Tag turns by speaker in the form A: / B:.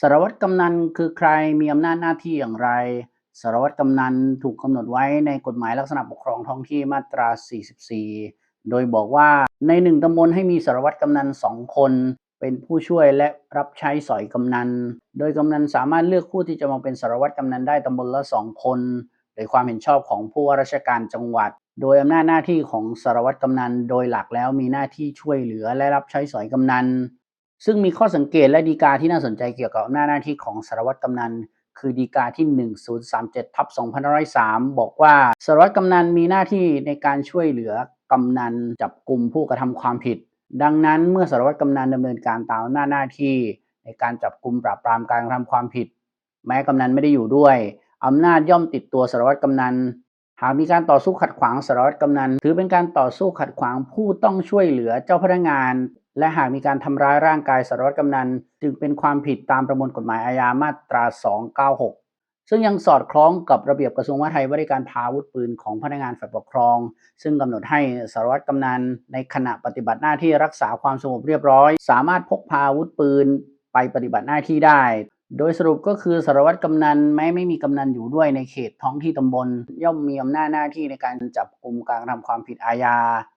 A: สารวัตรกำนันคือใครมีอำนาจหน้าที่อย่างไร สารวัตรกำนันถูกกำหนดไว้ในกฎหมายลักษณะปกครองท้องที่มาตรา 44 โดยบอกว่าในหนึ่งตำบลให้มีสารวัตรกำนันสองคน เป็นผู้ช่วยและรับใช้สอยกำนัน โดยกำนันสามารถเลือกผู้ที่จะมาเป็นสารวัตรกำนันได้ตำบลละสองคน โดยความเห็นชอบของผู้ว่าราชการจังหวัด โดยอำนาจหน้าที่ของสารวัตรกำนัน โดยหลักแล้วมีหน้าที่ช่วยเหลือและรับใช้สอยกำนัน ซึ่งมีข้อสังเกตและดีกาที่น่าสนใจเกี่ยวกับอำนาจหน้าที่ของสารวัตรกำนัน คือดีกาที่ 1037ทับ2503 บอกว่าสารวัตรกำนันมีหน้าที่ในการช่วยเหลือกำนันจับกลุ่มผู้กระทำความผิด ดังนั้นเมื่อสารวัตรกำนันดำเนินการตามอำนาหน้าที่ ในการจับกลุ่มปราบปรามการกระทำความผิด แม้กำนันไม่ได้อยู่ด้วยอำนาจย่อมติดตัวสารวัตรกำนันหากมีการต่อสู้ขัดขวางสารวัตรกำนัน ถือเป็นการต่อสู้ขัดขวางผู้ต้องช่วยเหลือเจ้าพนักงาน และหากมีการทำร้ายร่างกายสารวัตรกำนัน จึงเป็นความผิดตามประมวลกฎหมายอาญามาตรา 296 ซึ่งยังสอดคล้องกับระเบียบกระทรวงมหาดไทยว่าด้วยการพาอาวุธปืนของพนักงานฝ่ายปกครอง ซึ่งกำหนดให้สารวัตรกำนันในขณะปฏิบัติหน้าที่รักษาความสงบเรียบร้อย สามารถพกพาอาวุธปืนไปปฏิบัติหน้าที่ได้ โดยสรุปก็คือสารวัตรกำนันแม้ไม่มีกำนันอยู่ด้วยในเขตท้องที่ตำบล ย่อมมีอำนาจหน้าที่ในการจับกลุ่มการทำความผิดอาญา